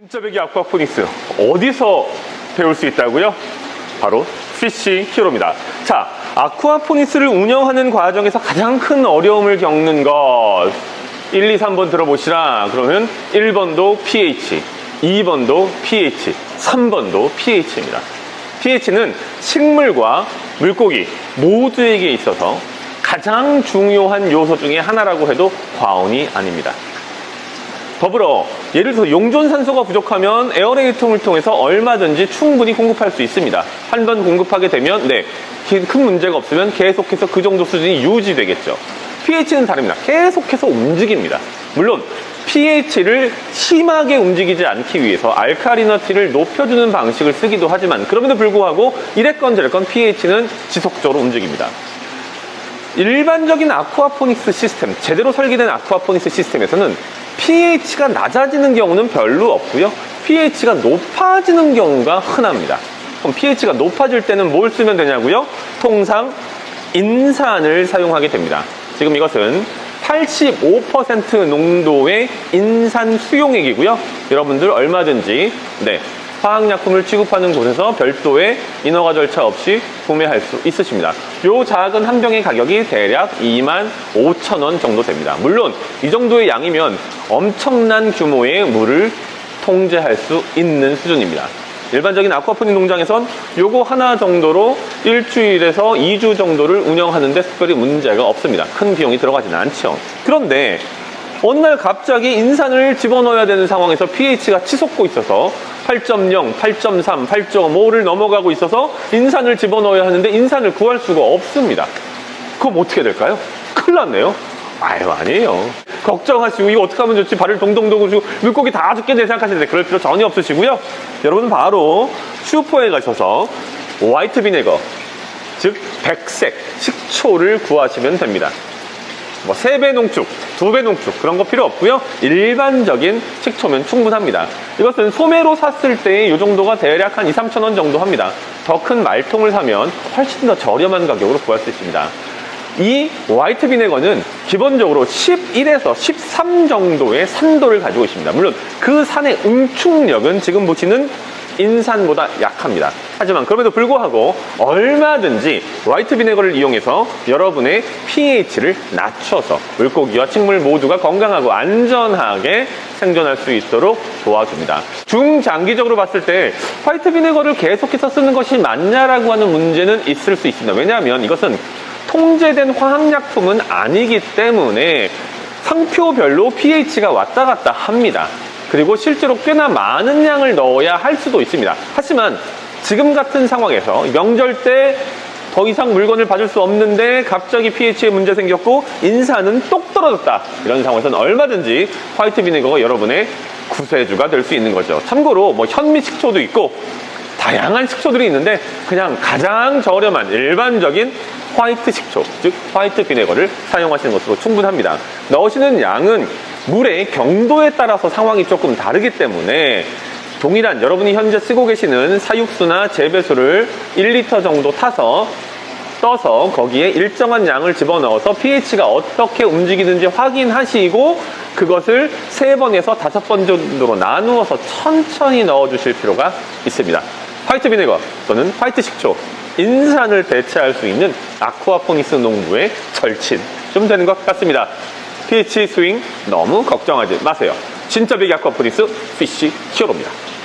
진짜 배기 아쿠아포닉스 어디서 배울 수 있다고요? 바로 피쉬 히어로입니다. 자, 아쿠아포닉스를 운영하는 과정에서 가장 큰 어려움을 겪는 것 1, 2, 3번 들어보시라. 그러면 1번도 pH, 2번도 pH, 3번도 pH입니다. pH는 식물과 물고기 모두에게 있어서 가장 중요한 요소 중에 하나라고 해도 과언이 아닙니다. 더불어 예를 들어서 용존산소가 부족하면 에어레이통을 통해서 얼마든지 충분히 공급할 수 있습니다. 한 번 공급하게 되면 네, 기- 큰 문제가 없으면 계속해서 그 정도 수준이 유지되겠죠. pH는 다릅니다. 계속해서 움직입니다. 물론 pH를 심하게 움직이지 않기 위해서 알카리너티를 높여주는 방식을 쓰기도 하지만 그럼에도 불구하고 이랬건 저랬건 pH는 지속적으로 움직입니다. 일반적인 아쿠아포닉스 시스템, 제대로 설계된 아쿠아포닉스 시스템에서는 pH가 낮아지는 경우는 별로 없고요. pH가 높아지는 경우가 흔합니다. 그럼 pH가 높아질 때는 뭘 쓰면 되냐고요? 통상 인산을 사용하게 됩니다. 지금 이것은 85% 농도의 인산 수용액이고요. 여러분들 얼마든지 네, 화학약품을 취급하는 곳에서 별도의 인허가 절차 없이 구매할 수 있으십니다. 요 작은 한 병의 가격이 대략 2만 5천 원 정도 됩니다. 물론 이 정도의 양이면 엄청난 규모의 물을 통제할 수 있는 수준입니다. 일반적인 아쿠아포닉 농장에선 요거 하나 정도로 일주일에서 2주 정도를 운영하는데 특별히 문제가 없습니다. 큰 비용이 들어가지는 않죠. 그런데 어느 날 갑자기 인산을 집어넣어야 되는 상황에서 pH가 치솟고 있어서 8.0, 8.3, 8.5를 넘어가고 있어서 인산을 집어넣어야 하는데 인산을 구할 수가 없습니다. 그럼 어떻게 될까요? 큰일 났네요. 아유, 아니에요. 걱정하시고, 이거 어떻게 하면 좋지? 발을 동동 동고 물고기 다 죽겠네 생각하시는데 그럴 필요 전혀 없으시고요. 여러분은 바로 슈퍼에 가셔서 화이트 비네거, 즉, 백색 식초를 구하시면 됩니다. 뭐, 세배 농축, 두배 농축, 그런 거 필요 없고요. 일반적인 식초면 충분합니다. 이것은 소매로 샀을 때 이 정도가 대략 한 2, 3천 원 정도 합니다. 더 큰 말통을 사면 훨씬 더 저렴한 가격으로 구할 수 있습니다. 이 화이트 비네거는 기본적으로 11에서 13 정도의 산도를 가지고 있습니다. 물론 그 산의 응축력은 지금 보시는 인산보다 약합니다. 하지만 그럼에도 불구하고 얼마든지 화이트 비네거를 이용해서 여러분의 pH를 낮춰서 물고기와 식물 모두가 건강하고 안전하게 생존할 수 있도록 도와줍니다. 중장기적으로 봤을 때 화이트 비네거를 계속해서 쓰는 것이 맞냐라고 하는 문제는 있을 수 있습니다. 왜냐하면 이것은 통제된 화학약품은 아니기 때문에 상표별로 pH가 왔다 갔다 합니다. 그리고 실제로 꽤나 많은 양을 넣어야 할 수도 있습니다. 하지만 지금 같은 상황에서 명절 때 더 이상 물건을 받을 수 없는데 갑자기 pH에 문제 생겼고 인산은 똑 떨어졌다. 이런 상황에서는 얼마든지 화이트 비네거가 여러분의 구세주가 될 수 있는 거죠. 참고로 뭐 현미 식초도 있고 다양한 식초들이 있는데 그냥 가장 저렴한 일반적인 화이트 식초, 즉 화이트 비네거를 사용하시는 것으로 충분합니다. 넣으시는 양은 물의 경도에 따라서 상황이 조금 다르기 때문에 동일한 여러분이 현재 쓰고 계시는 사육수나 재배수를 1리터 정도 타서 떠서 거기에 일정한 양을 집어넣어서 pH가 어떻게 움직이는지 확인하시고 그것을 3번에서 5번 정도로 나누어서 천천히 넣어주실 필요가 있습니다. 화이트 비네거 또는 화이트 식초, 인산을 대체할 수 있는 아쿠아포니스 농부의 절친 좀 되는 것 같습니다. pH 스윙 너무 걱정하지 마세요. 진짜 베기 아쿠아포니스 피쉬 히어로입니다.